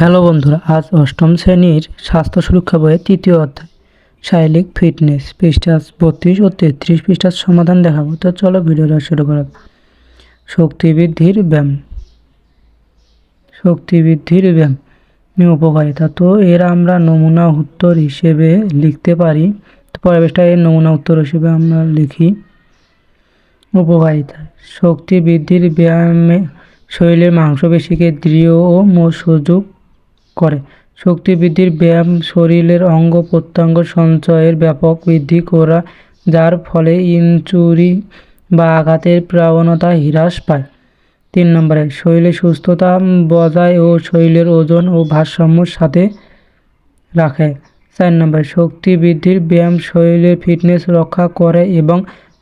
Hello বন্ধুরা, আজ অষ্টম শ্রেণির স্বাস্থ্য সুরক্ষা বইয়ের তৃতীয় অধ্যায়। শারীরিক ফিটনেস পৃষ্ঠা বত্রিশ ও তেত্রিশ পৃষ্ঠার সমাধান দেখাবো। তো চলো ভিডিওটা শুরু করা। শক্তি বৃদ্ধির ব্যায়াম। শক্তি বৃদ্ধির ব্যায়াম। এর উপকারিতা। তো এর আমরা নমুনা উত্তর হিসেবে লিখতে পারি। তো পৃষ্ঠায় এর নমুনা উত্তর হিসেবে আমরা লিখি। উপকারিতা। শক্তি বৃদ্ধির ব্যায়ামে শরীরের মাংসপেশিকে দৃঢ় ও সুযোগ করে। শক্তি বৃদ্ধির ব্যায়াম শরীরের অঙ্গ প্রত্যঙ্গ সঞ্চয়ের ব্যাপক বৃদ্ধি করা, যার ফলে ইনজুরি বা আঘাতের প্রবণতা হ্রাস পায়। তিন নম্বরে, শরীরের সুস্থতা বজায় ও শরীরের ওজন ও ভারসাম্যর সাথে রাখে। চার নম্বর শক্তি বৃদ্ধির ব্যায়াম শরীরের ফিটনেস রক্ষা করে এবং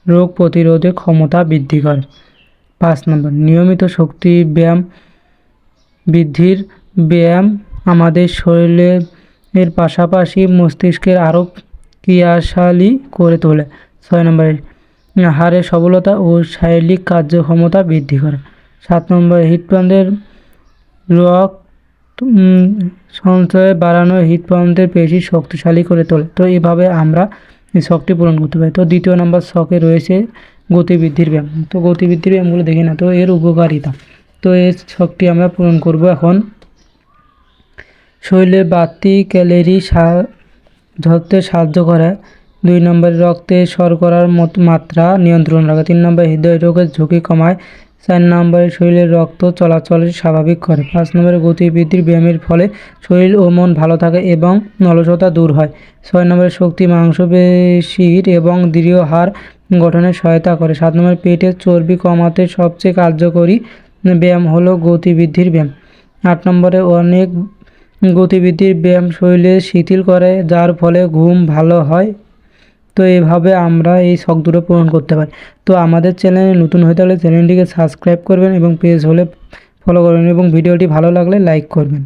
রোগ প্রতিরোধে ক্ষমতা বৃদ্ধি করে। পাঁচ নম্বর, নিয়মিত শক্তি ব্যায়াম বৃদ্ধির ব্যায়াম আমাদের শরীরের এর পাশাপাশি মস্তিষ্কের আরও ক্রিয়াশালী করে তোলে। ছয় নম্বরে, হাড়ের সবলতা ও শারীরিক কার্যক্ষমতা বৃদ্ধি করে। সাত নম্বরে হৃদপান্ডের রক সঞ্চয় বাড়ানো হৃদপান্ডের পেশি শক্তিশালী করে তোলে। তো এভাবে আমরা এই শখটি পূরণ করতে পারি। তো দ্বিতীয় নম্বর শখে রয়েছে গতিবৃদ্ধির ব্যায়াম। তো গতিবৃদ্ধির ব্যায়ামগুলো দেখি না তো এর উপকারিতা। তো এই শখটি আমরা পূরণ করব এখন। শরীরে বাড়তি ক্যালোরি ধরতে সাহায্য করে। দুই নম্বরে, রক্তে শর্করার মত মাত্রা নিয়ন্ত্রণ রাখে। তিন নম্বরে, হৃদয় রোগের ঝুঁকি কমায়। চার নম্বরে শরীরের রক্ত চলাচল স্বাভাবিক করে। পাঁচ নম্বরে গতিবৃদ্ধির ব্যায়ামের ফলে শরীর ও মন ভালো থাকে এবং নলসতা দূর হয়। ছয় নম্বরে, শক্তি মাংসপেশির এবং দৃঢ় হাড় গঠনে সহায়তা করে। সাত নম্বরে পেটের চর্বি কমাতে সবচেয়ে কার্যকরী ব্যায়াম হলো গতিবৃদ্ধির ব্যায়াম। আট নম্বরে, অনেক গতিবিধির ব্যায়াম শরীরে শিথিল করে, যার ফলে ঘুম ভালো হয়। তো এভাবে আমরা এই শখ দুটো পূরণ করতে পারি। তো আমাদের চ্যানেলে নতুন হয়ে থাকলে চ্যানেলটিকে সাবস্ক্রাইব করবেন এবং পেজ হলে ফলো করবেন এবং ভিডিওটি ভালো লাগলে লাইক করবেন।